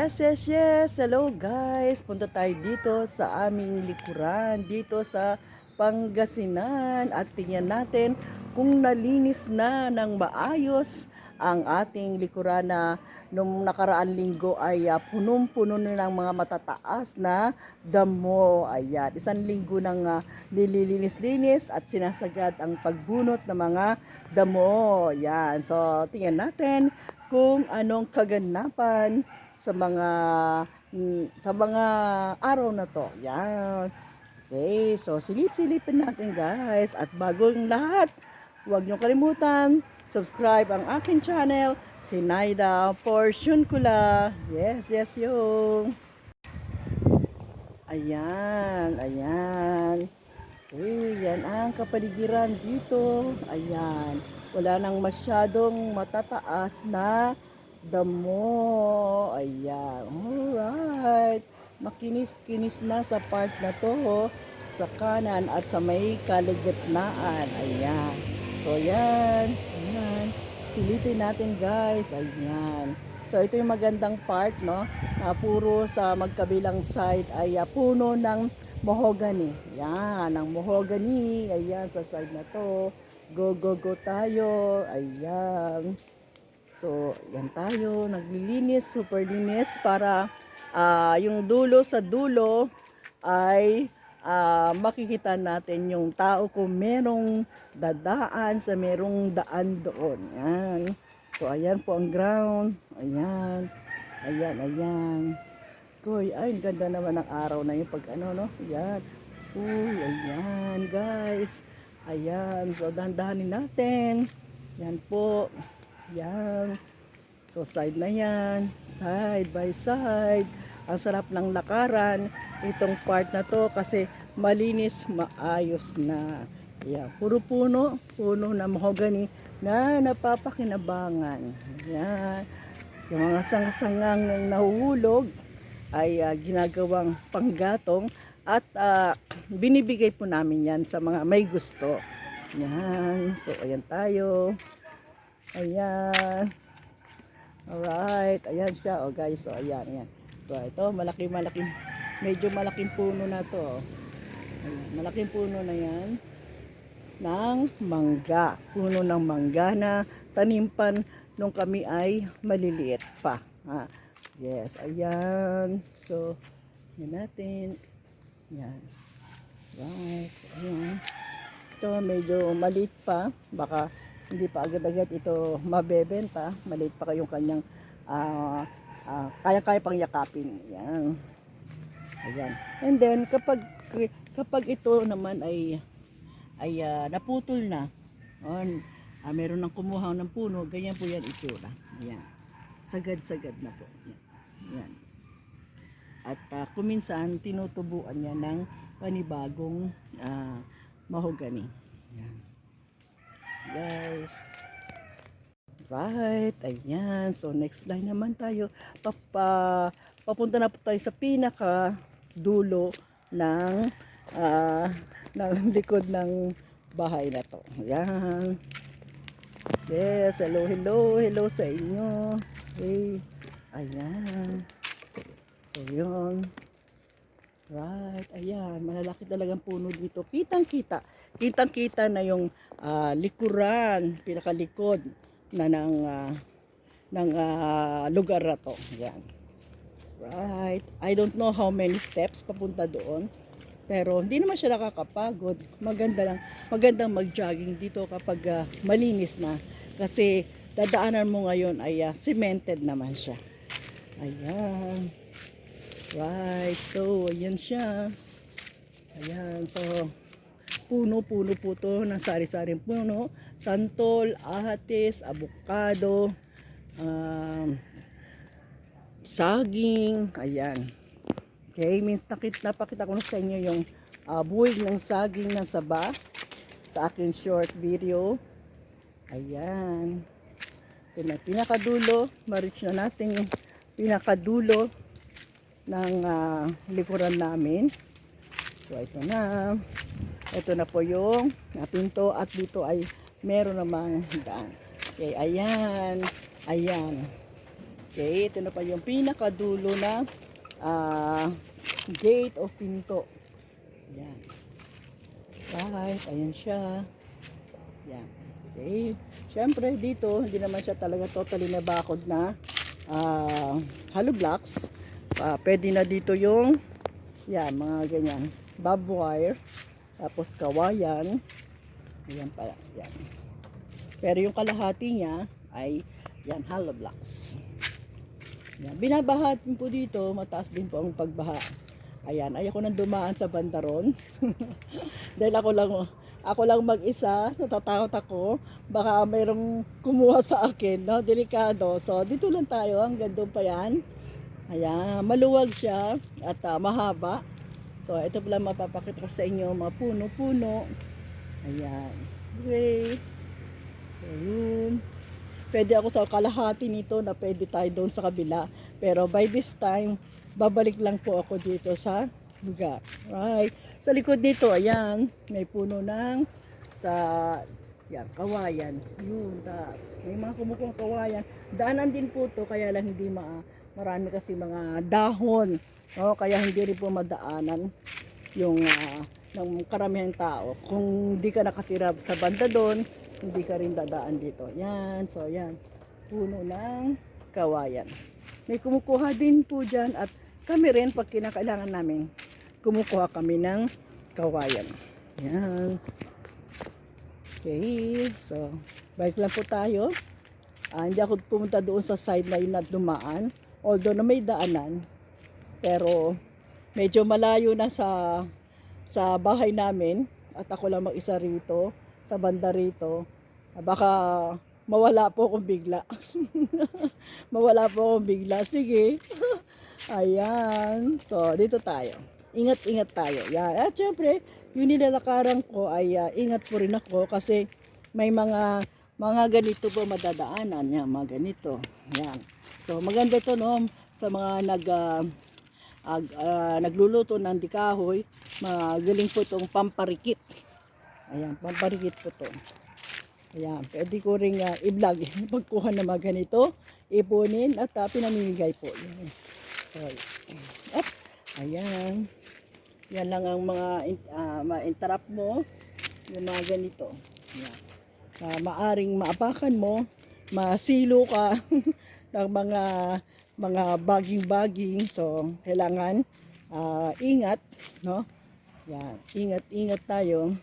Yes, yes, yes. Hello guys. Punta tayo dito sa aming likuran, dito sa Pangasinan. At tingnan natin kung nalinis na ng maayos ang ating likuran na nung nakaraan linggo ay ah, punong-puno na ng mga matataas na damo. Ayan, isang linggo nang ah, nililinis-linis at sinasagad ang pagbunot ng mga damo. Yan, so tingnan natin kung anong kaganapan sa mga mm, sa mga araw na to. Yan. Okay, so silip-silipin natin guys. At bago yung lahat, huwag niyo kalimutan, subscribe ang aking channel, si Naida Portion Kula. Yes, yes yung. Ayan, ayan. Okay, yan ang kapaligiran dito. Ayan. Wala nang masyadong matataas na damo. Ayan. Alright. Makinis-kinis na sa part na to. Sa kanan at sa may kaligitnaan. Ayan. So, yan. Ayan. Silipin natin guys. Ayan. So, ito yung magandang part, no? Na puro sa magkabilang side ay ah, puno ng mahogany. Yan, ang mahogany. Ayan, sa side na to. Go, go, go tayo. Ayan. So, yan tayo. Naglilinis, super linis para ah, yung dulo sa dulo ay ah, makikita natin yung tao kung merong dadaan sa merong daan doon. Yan. So, ayan po ang ground. Ayan. Ayan, ayan. Koy, ay, ganda naman ng araw na yung pag ano, no? Ayan. Uy, ayan, guys. Ayan, so dahan-dahanin natin. Yan po. Yan. So, side na yan. Side by side. Ang sarap ng lakaran. Itong part na to kasi malinis, maayos na. Yan. Puro puno. Puno na mahogany na napapakinabangan. Yan. Yung mga sangasangang nahuhulog ay ah, ginagawang panggatong at ah, binibigay po namin yan sa mga may gusto. Yan. So, ayan tayo. Ayan. Alright. Ayan siya. O guys, so ayan. ayan. So, ito, malaki malaking medyo malaking puno na to. Ayan, malaking puno na yan ng mangga. Puno ng mangga na tanimpan nung kami ay maliliit pa. Ha? Yes, ayan. So, yan natin. Yan. Right. Ayan. Ito, medyo maliit pa. Baka hindi pa agad-agad ito mabebenta. Maliit pa kayong kanyang ah, ah, kaya-kaya pang yakapin. Yan. Ayan. And then, kapag kapag ito naman ay ay ah, naputol na, on, ah, meron ng kumuha ng puno, ganyan po yan itsura. Ayan. Sagad-sagad na po. Yan. Yan. At ah, kuminsan, tinutubuan niya ng panibagong ah, mahogany. Yan. Guys. Right. Ayan. So, next line naman tayo. Papa, papunta na po tayo sa pinaka dulo ng ah, ng likod ng bahay na to. Ayan. Yes, hello, hello, hello sa inyo. Hey, ayan. So, yun. Right, ayan. Malalaki talagang puno dito. Kitang-kita. Kitang-kita na yung ah, likuran, pinakalikod na ng, ah, ng ah, lugar na to. Ayan. Right. I don't know how many steps papunta doon. Pero hindi naman siya nakakapagod. Maganda lang. Magandang mag-jogging dito kapag ah, malinis na. Kasi dadaanan mo ngayon ay ah, cemented naman siya. Ayan. Right. So, ayan siya. Ayan. So, puno-puno po to ng sari-saring puno. Santol, ahatis, abukado, um, saging. Ayan. Okay, means nakit, napakita ko na sa inyo yung uh, buwig ng saging na saba sa akin short video. Ayan. Ito na, pinakadulo. Ma-reach na natin yung pinakadulo ng ah, likuran namin. So, ito na. Ito na po yung ah, pinto at dito ay meron namang daan. Okay, ayan. Ayan. Okay, ito na pa yung pinakadulo na ah, gate of pinto. Yan. Right, ayan siya. Yan. Okay. Siyempre dito, hindi naman siya talaga totally na bakod na ah, hollow blocks. Ah, pwede na dito yung yan, mga ganyan. Bob wire. Tapos kawayan. Ayan pala. Yan. Pero yung kalahati niya ay yan, hollow blocks. Yan. Binabaha din po dito, mataas din po ang pagbaha. Ayan, ayoko nang dumaan sa bandaron. Dahil ako lang, ako lang mag-isa, natatakot ako. Baka mayroong kumuha sa akin, no? Delikado. So, dito lang tayo, hanggang doon pa yan. Ayan, maluwag siya at ah, mahaba. So, ito pala mapapakita ko sa inyo, mga puno-puno. Ayan. Okay. So, yun. Pwede ako sa kalahati nito na pwede tayo doon sa kabila. Pero by this time, babalik lang po ako dito sa lugar. Right. Sa likod nito, ayan, may puno ng sa yan, kawayan. Yun, taas. May mga kumukong kawayan. Daanan din po to, kaya lang hindi ma marami kasi mga dahon. Oh, kaya hindi rin po madaanan yung ah, ng karamihang tao. Kung hindi ka nakatira sa banda doon, hindi ka rin dadaan dito. Yan, so yan. Puno ng kawayan. May kumukuha din po dyan at kami rin pag kinakailangan namin, kumukuha kami ng kawayan. Yan. Okay, so balik lang po tayo. Ah, hindi ako pumunta doon sa side na yun na dumaan. Although na may daanan, pero medyo malayo na sa sa bahay namin at ako lang mag-isa rito sa banda rito. Baka mawala po akong bigla. mawala po akong bigla. Sige. Ayan. So, dito tayo. Ingat-ingat tayo. Yan. At syempre, yung nilalakaran ko ay ah, ingat po rin ako kasi may mga mga ganito po madadaanan. Yan, mga ganito. Yan. So, maganda to no sa mga nag ah, ag- ah, nagluluto ng dikahoy. Magaling po itong pamparikit. Ayan, pamparikit po to. Ayan, pwede ko rin uh, i-vlog, pagkuha ng mga ganito, ipunin at uh, pinamimigay po. Yan. So, oops, ayan. Yan lang ang mga uh, ma-interrupt mo, yung mga ganito. Yan. Uh, maaring maapakan mo, masilo ka ng mga mga baging-baging. So, kailangan ah, ingat, no? Yan, ingat-ingat tayo.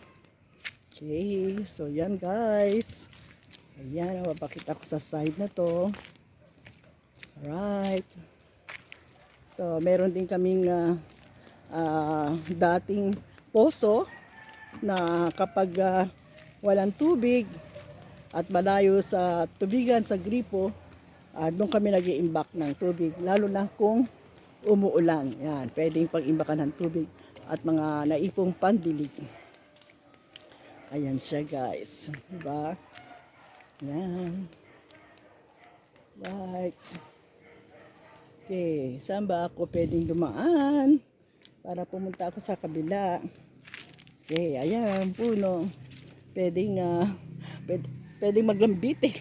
Okay, so yan guys. Ayan, mapapakita ko sa side na to. Alright. So, meron din kaming ah, ah, dating poso na kapag ah, walang tubig at malayo sa tubigan sa gripo, ah, doon kami nag iimbak ng tubig. Lalo na kung umuulan. Yan, pwedeng pag-imbakan ng tubig at mga naipong pandilig. Ayan siya guys. Diba? Yan. Right. Okay, saan ba ako pwedeng dumaan? Para pumunta ako sa kabila. Okay, ayan, puno. Pwedeng, uh, pwede, pwedeng maglambitin.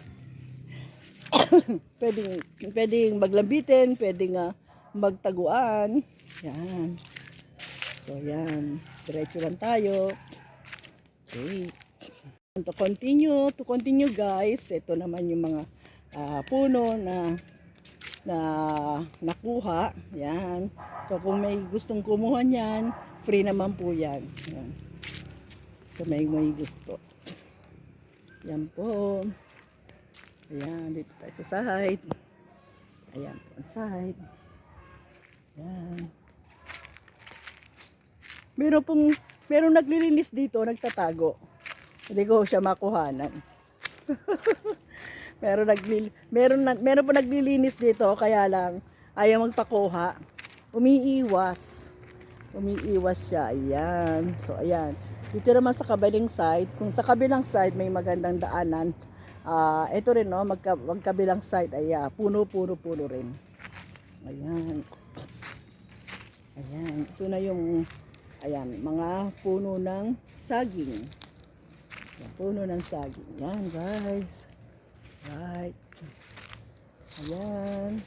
pwedeng, pwedeng maglambitin, pwedeng uh, magtaguan. Yan. So, yan. Diretso lang tayo. Okay. To continue, to continue guys, ito naman yung mga ah, puno na na nakuha. Yan. So kung may gustong kumuha niyan, free naman po yan. Yan. So may may gusto. Yan po. Ayan, dito tayo sa side. Ayan po ang side. Yan. Meron pong, meron naglilinis dito, nagtatago. Hindi ko siya makuhanan. meron naglil, meron meron po naglilinis dito kaya lang ayaw magpakuha. Umiiwas. Umiiwas siya. Ayan. So ayan. Dito naman sa kabilang side, kung sa kabilang side may magandang daanan, ah ito rin no, magka, magkabilang side ay ah, puno-puno-puno rin. Ayan. Ayan, ito na yung ayan, mga puno ng saging. Yan, puno ng saging. Yan, guys. Right. Ayan.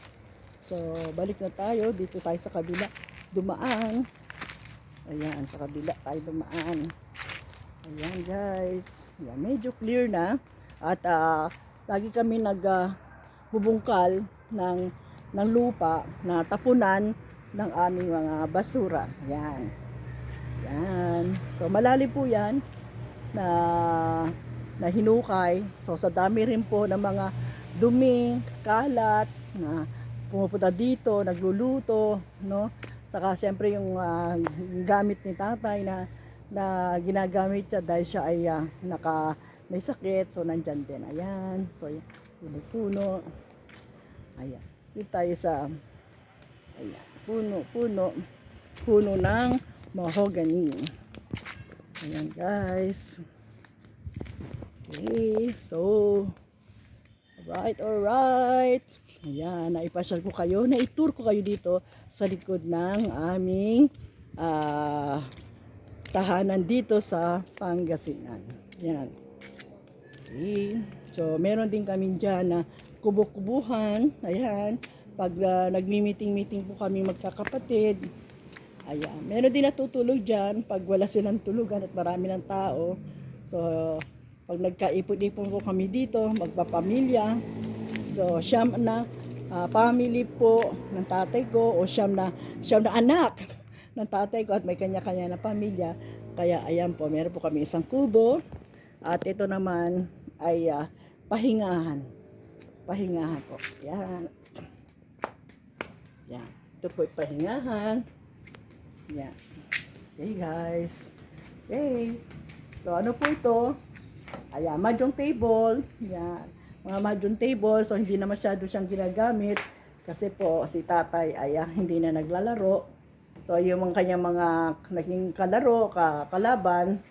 So, balik na tayo. Dito tayo sa kabila. Dumaan. Ayan, sa kabila tayo dumaan. Ayan, guys. Ayan, medyo clear na. At ah, lagi kami nag ah, bubungkal ng, ng lupa na tapunan ng aming mga basura. Ayan. Ayan. So, malalim po yan na na hinukay. So sa dami rin po ng mga dumi, kalat na pumupunta dito, nagluluto, no? Saka siyempre yung ah, gamit ni tatay na na ginagamit siya dahil siya ay ah, naka may sakit, so nandyan din. Ayan. So yun yung puno. Ayan. Dito tayo sa ayan, puno, puno, puno ng mahogany. Ayan guys. Okay, so, alright, alright. Ayan, naipasyal ko kayo, naitur ko kayo dito sa likod ng aming ah, tahanan dito sa Pangasinan. Ayan. Okay. So, meron din kami dyan na kubo-kubuhan. Ayan. Pag ah, nagmi-meeting-meeting po kami magkakapatid. Ayan. Meron din natutulog dyan pag wala silang tulugan at marami ng tao. So, pag nagkaipon-ipon po kami dito, magpapamilya. So, siyam na ah, family po ng tatay ko o siyam na, siyam na anak ng tatay ko at may kanya-kanya na pamilya. Kaya ayan po, meron po kami isang kubo. At ito naman ay ah, pahingahan. Pahingahan po. Yan. Yan. Ito po pahingahan. Yan. Okay guys. Okay. So ano po ito? Ayan, mahjong table. Yan. Mga mahjong table. So hindi na masyado siyang ginagamit. Kasi po si tatay ay ah, hindi na naglalaro. So yung mga kanyang mga naging kalaro, ka, kalaban,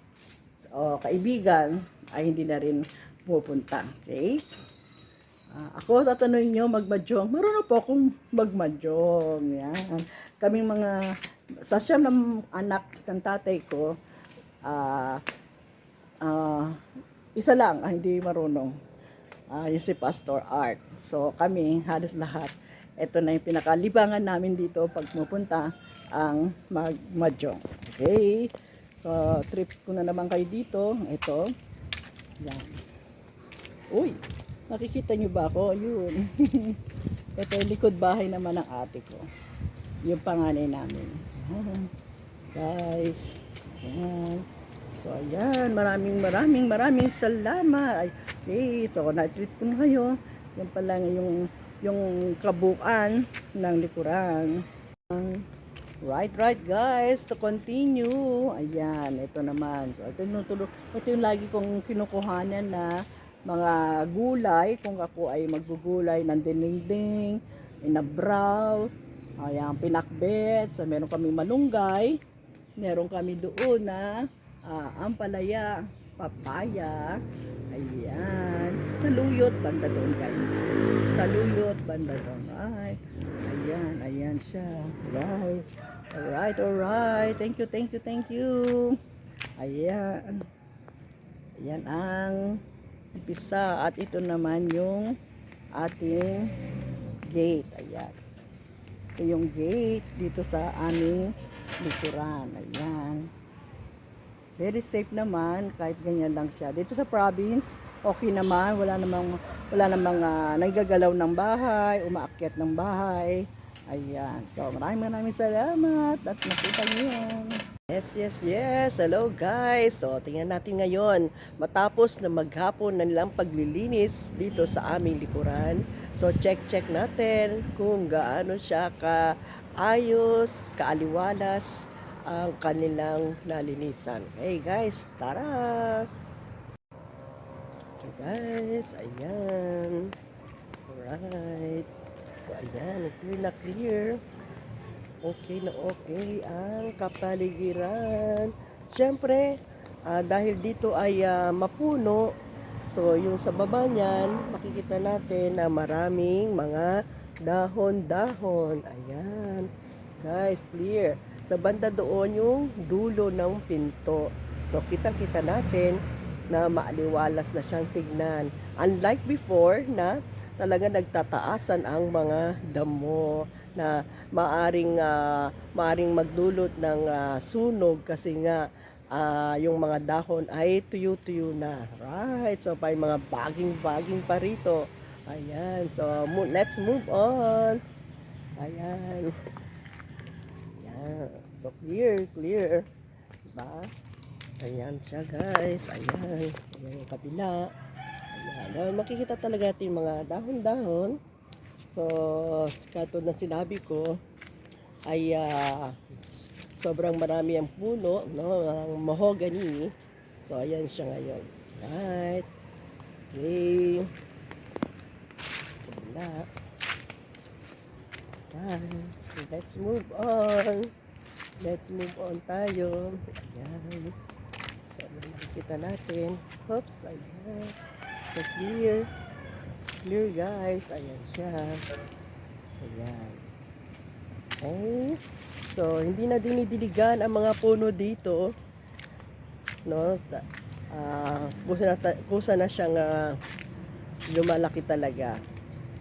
o kaibigan ay hindi na rin pupunta. Okay? Ah, ako, tatanungin nyo, magmadyong. Marunong po akong magmadyong. Yan. Kaming mga, sa siyam ng anak ng tatay ko, ah, ah, isa lang, ah, hindi marunong. Ah, yung si Pastor Art. So, kami, halos lahat. Ito na yung pinakalibangan namin dito pag pupunta ang magmadyong. Okay? So, trip ko na naman kayo dito. Ito. Yan. Uy, nakikita nyo ba ako? Yun. Ito yung likod bahay naman ng ate ko. Yung panganay namin. Guys. Ayan. So, ayan. Maraming maraming maraming salamat. Ay, Okay. So, na-treat ko na kayo. Yan pala yung, yung kabuuan ng likuran. Right, right guys, to continue. Ayan, ito naman. So, ito yung, tulo, ito yung lagi kong kinukuhanan na mga gulay. Kung ako ay maggugulay ng dinding, inabraw, ayan, pinakbet. So, meron kami malunggay. Meron kami doon na ah, ampalaya, papaya. Ayan. Saluyot, banda doon guys. Saluyot, banda doon. Ay, ayan, ayan siya. Guys. Alright, alright. Thank you, thank you, thank you. Ayan. Ayan ang umpisa. At ito naman yung ating gate. Ayan. Ito yung gate dito sa aming likuran. Ayan. Very safe naman kahit ganyan lang siya. Dito sa province, okay naman, wala namang wala namang uh, nanggagalaw ng bahay, umaakyat ng bahay. Ayan. So, maraming maraming salamat at nakita niyo yan. Yes, yes, yes. Hello guys. So, tingnan natin ngayon. Matapos na maghapon na nilang paglilinis dito sa aming likuran. So, check-check natin kung gaano siya ka-ayos, kaaliwalas, ang kanilang nalinisan. Hey guys, tara! Okay guys, ayan. Alright. So ayan, clear na clear. Okay na okay ang kapaligiran. Siyempre, ah, dahil dito ay ah, mapuno, so yung sa baba niyan, makikita natin na maraming mga dahon-dahon. Ayan. Guys, clear. Sa banda doon yung dulo ng pinto. So, kitang-kita natin na maaliwalas na siyang tignan. Unlike before na talaga nagtataasan ang mga damo na maaring ah, maaring magdulot ng ah, sunog kasi nga ah, yung mga dahon ay tuyo-tuyo na. Right. So may mga baging-baging pa rito. Ayan. So mo- let's move on. Ayan. Ayan. So clear, clear. Diba? Ayan siya guys. Ayan. Ayan yung kabila. Ayan. Ah, makikita talaga natin mga dahon-dahon. So, katulad na sinabi ko, ay ah, sobrang marami ang puno, no, ang mahogany. So, ayan siya ngayon. Right. Okay. Kabila. Right. So, let's move on. Let's move on tayo. Ayan. So, nakikita natin? Oops, ayan. So, clear. Clear, guys. Ayan siya. Ayan. Okay. So, hindi na dinidiligan ang mga puno dito. No? Ah, kusa na, kusa na siyang ah, lumalaki talaga.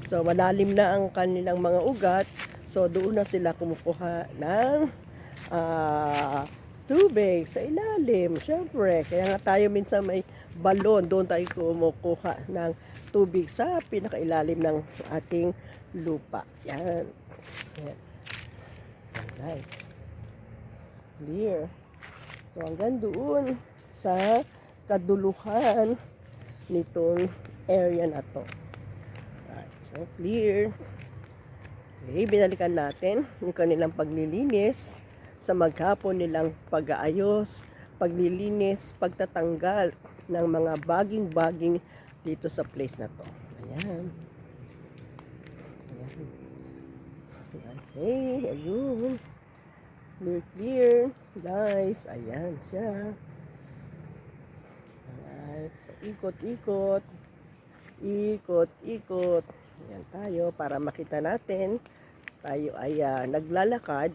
So, malalim na ang kanilang mga ugat. So, doon na sila kumukuha ng ah, tubig sa ilalim. Siyempre, kaya nga tayo minsan may balon. Doon tayo kumukuha ng tubig sa pinakailalim ng ating lupa. Yan. Yan. Yan, guys. Clear. So, hanggang doon sa kaduluhan nitong area na to. Right. So, clear. Okay, binalikan natin yung kanilang paglilinis sa maghapon nilang pag-aayos, paglilinis, pagtatanggal ng mga baging-baging dito sa place na to. Ayan. Ayan. Okay, ayun. Clear, clear. Guys, ayan siya. Alright, so ikot-ikot. Ikot-ikot. Ayan tayo para makita natin. Tayo ay ah, naglalakad.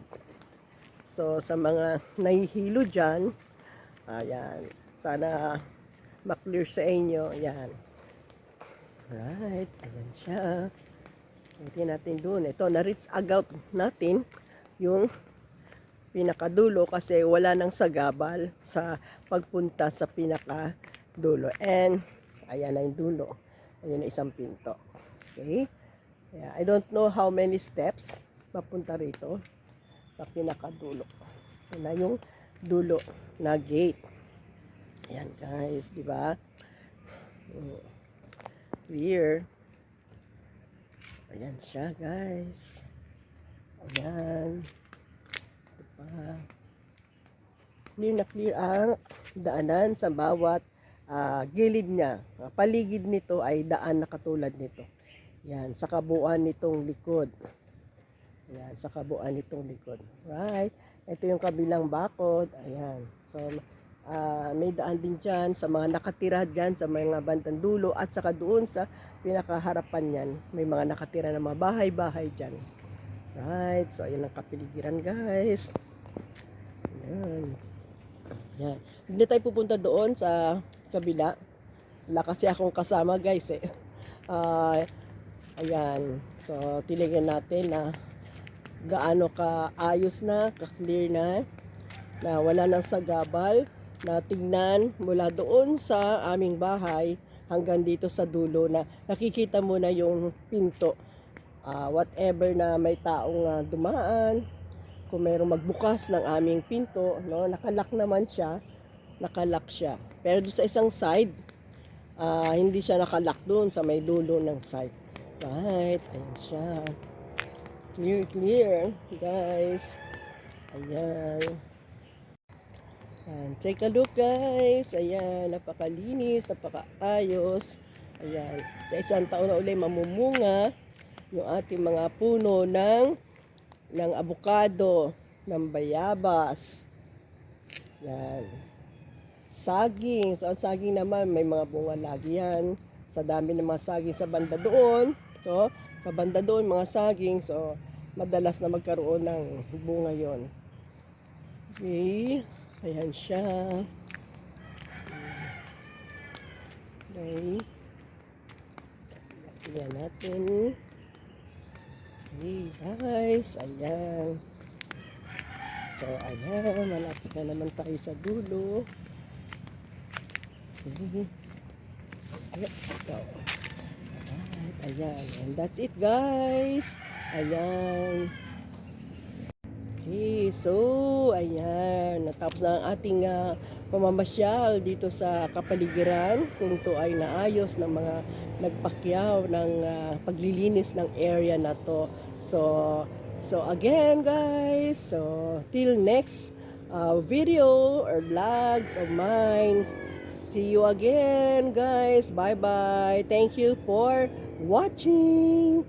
So sa mga nahihilo dyan, ayan, sana maklear sa inyo. Ayan. Alright, ayan siya. Hindi natin doon. Ito, na-reach agad natin yung pinakadulo kasi wala nang sagabal sa pagpunta sa pinakadulo. And, ayan na yung dulo. Ayan na isang pinto. Okay? Yeah, I don't know how many steps papunta rito sa pinakadulo. Ayan na yung dulo na gate. Ayan guys, di ba? Mm. Clear. Ayan siya guys. Ayan. Diba? Clear na clear ang daanan sa bawat ah, gilid niya. Paligid nito ay daan na katulad nito. Yan, sa kabuuan nitong likod. Ayan, sa kabuuan nitong likod. Right? Ito yung kabilang bakod. Ayan. So, ah, may daan din dyan sa mga nakatira dyan sa mga bandang dulo at saka doon sa pinakaharapan niyan. May mga nakatira na mga bahay-bahay dyan. Right. So, ayan ang kapiligiran guys. Ayan. Ayan. Hindi tayo pupunta doon sa kabila. Wala kasi akong kasama guys eh. Ah, ayan. So, tinignan natin na gaano ka ayos na, ka-clear na, na wala nang sagabal, na tingnan mula doon sa aming bahay hanggang dito sa dulo na nakikita mo na yung pinto. Ah, whatever na may taong ah, dumaan, kung mayroong magbukas ng aming pinto, no, nakalak naman siya, nakalak siya. Pero doon sa isang side, ah, hindi siya nakalak doon sa may dulo ng side. Right, ayan siya. Clear, clear, guys. Ayan. Ayan. Take a look, guys. Ayan, napakalinis, napakaayos. Ayan. Sa isang taon na uli, mamumunga yung ating mga puno ng ng abukado, ng bayabas. Yan. Saging. So, ang saging naman, may mga bunga lagi yan. Sa dami ng mga saging sa banda doon. So, sa banda doon, mga saging. So, madalas na magkaroon ng bunga yon. Okay. Ayan siya. Okay. Tingnan natin. Hey guys, ayan. So ayan, malapit na naman tayo sa dulo. Ayan, ito. Alright, ayan. And that's it guys. Ayan. Okay, so ayan, natapos na ang ating ah, pamamasyal dito sa kapaligiran kung to ay naayos ng mga nagpakyaw ng ah, paglilinis ng area na to. So, so again guys, so till next uh, video or vlogs of mine. See you again guys. Bye bye. Thank you for watching.